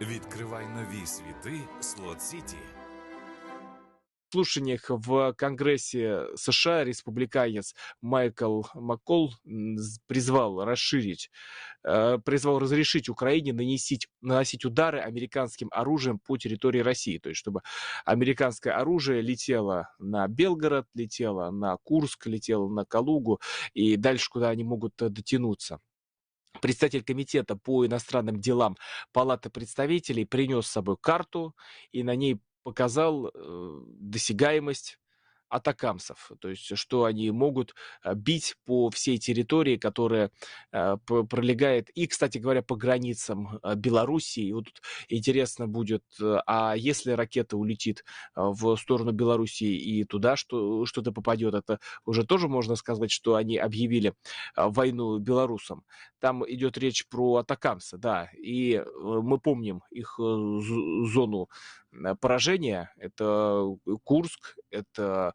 Відкривай нові світи Слот Сіті. слушаниях в Конгрессе США республиканец Майкл Маккол м, з- призвал расширить, э, призвал разрешить Украине наносить, наносить удары американским оружием по территории России. То есть, чтобы американское оружие летело на Белгород, летело на Курск, летело на Калугу и дальше, куда они могут э, дотянуться. Председатель комитета по иностранным делам Палаты представителей принес с собой карту и на ней показал э, досягаемость атакамсов, то есть что они могут э, бить по всей территории, которая э, пролегает и, кстати говоря, по границам э, Белоруссии. И вот тут интересно будет, а если ракета улетит в сторону Белоруссии и туда что, что-то попадет, это уже тоже можно сказать, что они объявили войну белорусам. Там идет речь про атакамсы, да, и мы помним их зону поражения. Это Курск, это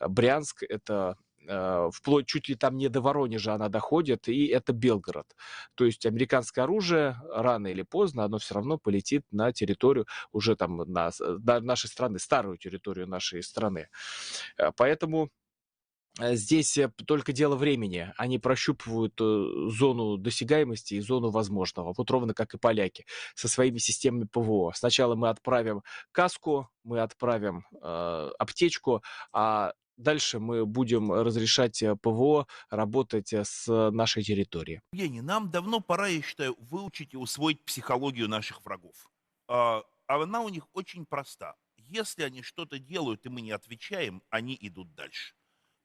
э, Брянск, это э, вплоть чуть ли там не до Воронежа она доходит, и это Белгород. То есть американское оружие рано или поздно, оно все равно полетит на территорию уже там на, на нашей страны, старую территорию нашей страны. Э, Поэтому э, здесь э, только дело времени. Они прощупывают э, зону досягаемости и зону возможного. Вот ровно как и поляки со своими системами ПВО. Сначала мы отправим каску, мы отправим э, аптечку, а дальше мы будем разрешать э, ПВО работать э, с нашей территории. Евгений, нам давно пора, я считаю, выучить и усвоить психологию наших врагов. А, а она у них очень проста. Если они что-то делают, и мы не отвечаем, они идут дальше.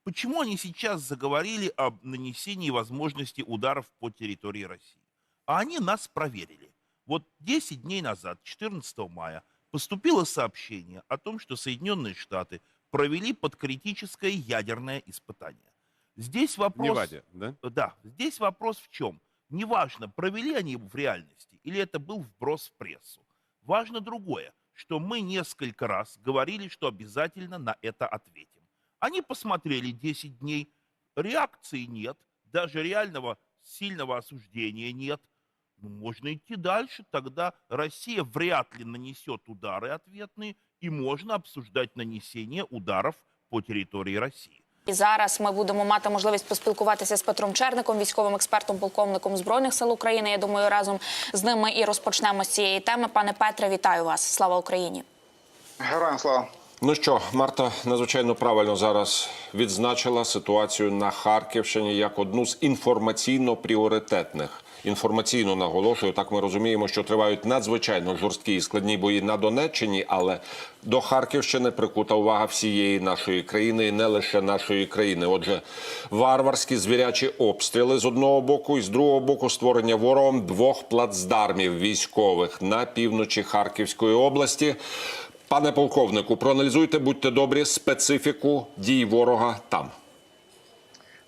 Почему они сейчас заговорили об нанесении возможности ударов по территории России? А они нас проверили. Вот 10 дней назад, 14 мая, поступило сообщение о том, что Соединенные Штаты провели подкритическое ядерное испытание. Здесь вопрос... Неваде, да? Да, здесь вопрос в чем? Неважно, провели они его в реальности или это был вброс в прессу. Важно другое, что мы несколько раз говорили, что обязательно на это ответим. Они посмотрели 10 дней, реакции нет, даже реального сильного осуждения нет. Ну, можно идти дальше, тогда Россия вряд ли нанесет удары ответные, и можно обсуждать нанесение ударов по территории России. І зараз ми будемо мати можливість поспілкуватися з Петром Черником, військовим експертом, полковником збройних сил України. Я думаю, разом з ними і розпочнемо з цієї теми. Пане Петре, вітаю вас! Слава Україні! Героям слава. Ну що, Марта надзвичайно правильно зараз відзначила ситуацію на Харківщині як одну з інформаційно пріоритетних. Інформаційно наголошую, так ми розуміємо, що тривають надзвичайно жорсткі і складні бої на Донеччині, але до Харківщини прикута увага всієї нашої країни і не лише нашої країни. Отже, варварські звірячі обстріли з одного боку і з другого боку створення ворогом двох плацдармів військових на півночі Харківської області. Пане полковнику, проаналізуйте, будьте добрі, специфіку дій ворога там.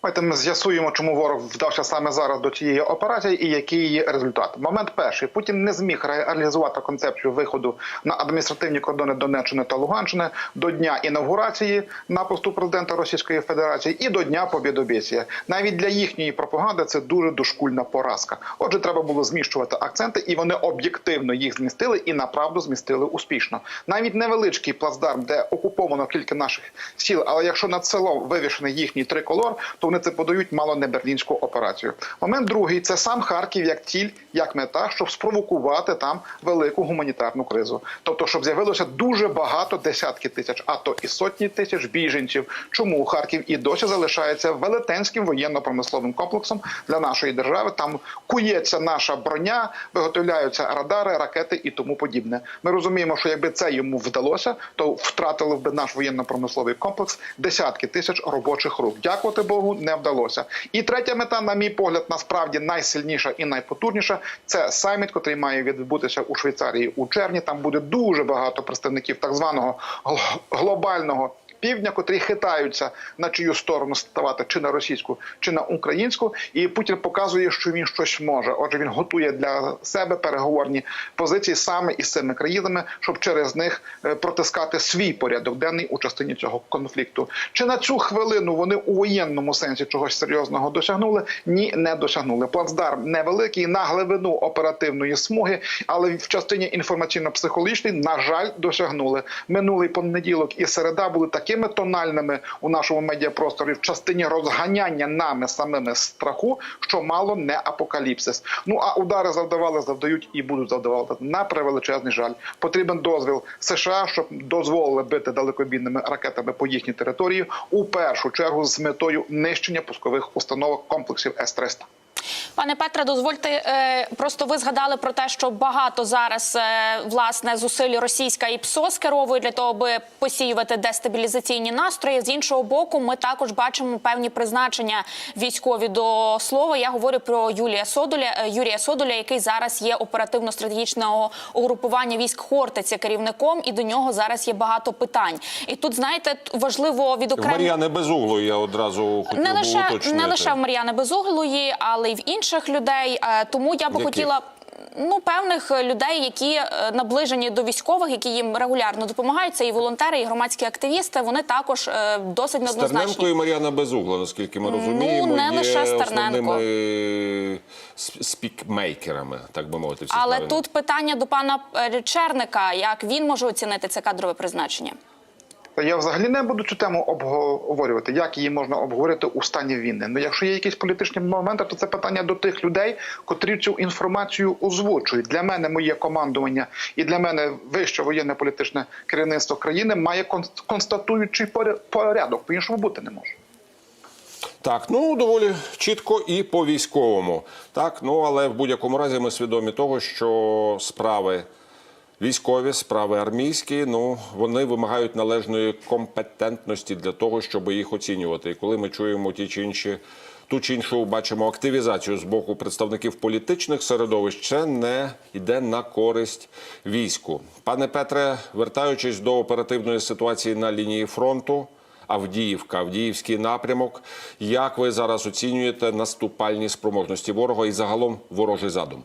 Давайте ми з'ясуємо, чому ворог вдався саме зараз до цієї операції і який її результат. Момент перший Путін не зміг реалізувати концепцію виходу на адміністративні кордони Донеччини та Луганщини до дня інавгурації напусту президента Російської Федерації і до дня побєдобєсія. Навіть для їхньої пропаганди це дуже дошкульна поразка. Отже, треба було зміщувати акценти, і вони об'єктивно їх змістили і направду змістили успішно. Навіть невеличкий плацдарм, де окуповано кілька наших сіл, але якщо над селом вивішений їхній триколор, то вони це подають мало не берлінську операцію. Момент другий це сам Харків як ціль, як мета, щоб спровокувати там велику гуманітарну кризу. Тобто, щоб з'явилося дуже багато десятки тисяч, а то і сотні тисяч біженців. Чому Харків і досі залишається велетенським воєнно-промисловим комплексом для нашої держави? Там кується наша броня, виготовляються радари, ракети і тому подібне. Ми розуміємо, що якби це йому вдалося, то втратили б наш воєнно-промисловий комплекс десятки тисяч робочих рук. Дякувати Богу, не вдалося. І третя мета, на мій погляд, насправді найсильніша і найпотужніша це саміт, який має відбутися у Швейцарії у червні. Там буде дуже багато представників так званого гл- глобального. Півдня, котрі хитаються на чию сторону ставати, чи на російську, чи на українську. І Путін показує, що він щось може. Отже, він готує для себе переговорні позиції саме із цими країнами, щоб через них е, протискати свій порядок денний у частині цього конфлікту. Чи на цю хвилину вони у воєнному сенсі чогось серйозного досягнули? Ні, не досягнули. Плацдарм невеликий на глибину оперативної смуги, але в частині інформаційно-психологічної, на жаль, досягнули. Минулий понеділок і середа були такими тональними у нашому медіапросторі в частині розганяння нами самими страху, що мало не апокаліпсис. Ну а удари завдавали, завдають і будуть завдавати на превеличезний жаль. Потрібен дозвіл США, щоб дозволили бити далекобійними ракетами по їхній території у першу чергу з метою нищення пускових установок комплексів С-300. Пане Петре, дозвольте е, просто ви згадали про те, що багато зараз е, власне зусиль російська і ПСО скеровує для того, аби посіювати дестабілізаційні настрої. З іншого боку, ми також бачимо певні призначення військові до слова. Я говорю про Юлія Содоля, е, Юрія Содоля, який зараз є оперативно-стратегічного угрупування військ Хортиця керівником, і до нього зараз є багато питань. І тут знаєте, важливо В відокремити... Мар'яни Безуглої я одразу хотів не би лише уточнити. не лише в Мар'яни Безуглої, але й в інших людей. Е, Тому я би Яких? хотіла. Ну, певних людей, які е, наближені до військових, які їм регулярно допомагають, це і волонтери, і громадські активісти. Вони також е, досить Стерненко неоднозначні. і Мар'яна Безугла, наскільки ми розуміємо, Ну, не є лише Стерненко. основними спікмейкерами, так би мовити. всі Але правильно. тут питання до пана Черника: як він може оцінити це кадрове призначення? Та я взагалі не буду цю тему обговорювати, як її можна обговорити у стані війни. Ну, якщо є якісь політичні моменти, то це питання до тих людей, котрі цю інформацію озвучують. Для мене моє командування і для мене вище воєнне політичне керівництво країни має констатуючий поря- порядок. По іншому бути не може. Так, ну доволі чітко і по військовому. Так, ну але в будь-якому разі ми свідомі того, що справи військові, справи армійські, ну вони вимагають належної компетентності для того, щоб їх оцінювати. І коли ми чуємо ті чи інші. Ту чи іншу бачимо активізацію з боку представників політичних середовищ, це не йде на користь війську. Пане Петре, вертаючись до оперативної ситуації на лінії фронту, Авдіївка, Авдіївський напрямок. Як ви зараз оцінюєте наступальні спроможності ворога і загалом ворожий задум?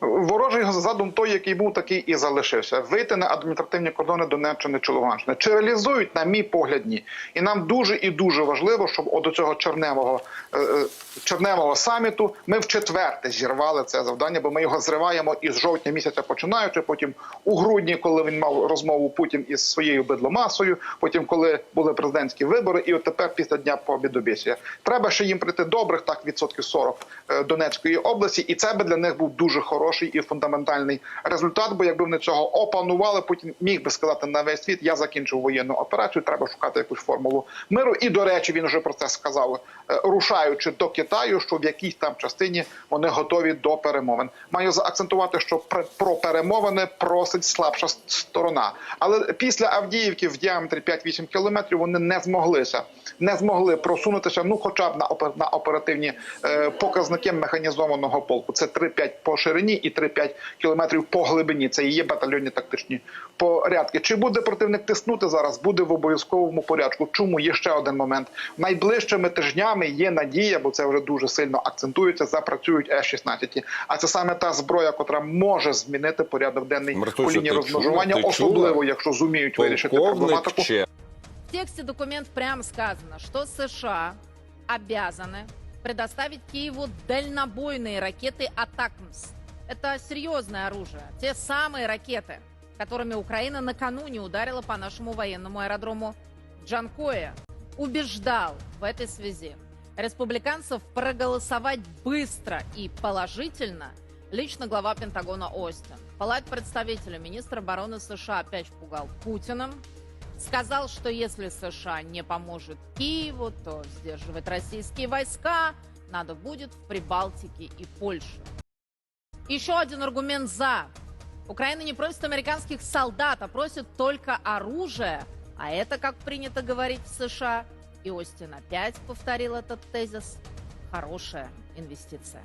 Ворожий задум той, який був, такий і залишився. Вийти на адміністративні кордони Донеччини чи Луганщини. Чи реалізують, на мій погляд, ні. І нам дуже і дуже важливо, щоб до цього черневого, е, е, черневого саміту ми в четверте зірвали це завдання, бо ми його зриваємо із жовтня місяця починаючи. Потім у грудні, коли він мав розмову Путін із своєю бидломасою, потім, коли були президентські вибори, і от тепер після дня побідобєсія. Треба ще їм прийти добрих, так відсотків 40 е, Донецької області, і це би для них був дуже хороший і фундаментальний результат. Бо якби вони цього опанували, Путін міг би сказати на весь світ: я закінчив воєнну операцію. Треба шукати якусь формулу миру. І до речі, він вже про це сказав, е, рушаючи до Китаю, що в якійсь там частині вони готові до перемовин. Маю заакцентувати, що пр- про перемовини просить слабша сторона. Але після Авдіївки в діаметрі 5-8 кілометрів вони не змоглися, не змогли просунутися. Ну, хоча б на оперативні е, показники механізованого полку. Це 3-5 по ширині і 3-5 кілометрів по глибині. Це і є батальйонні тактичні порядки. Чи буде противник тиснути зараз? Буде в обов'язковому порядку. Чому є ще один момент? Найближчими тижнями є надія, бо це вже дуже сильно акцентується. Запрацюють С-16. А це саме та зброя, котра може змінити порядок денний Мартусю, по лінії ти розмежування, чула? Ти особливо чула? якщо зуміють вирішити Полковник проблематику. Че. В тексте документа прямо сказано, что США обязаны предоставить Киеву дальнобойные ракеты «Атакмс». Это серьезное оружие. Те самые ракеты, которыми Украина накануне ударила по нашему военному аэродрому Джанкоя. Убеждал в этой связи республиканцев проголосовать быстро и положительно лично глава Пентагона Остин. Палат представителя министра обороны США опять пугал Путиным, сказал, что если США не поможет Киеву, то сдерживать российские войска надо будет в Прибалтике и Польше. Еще один аргумент «за». Украина не просит американских солдат, а просит только оружие. А это, как принято говорить в США, и Остин опять повторил этот тезис, хорошая инвестиция.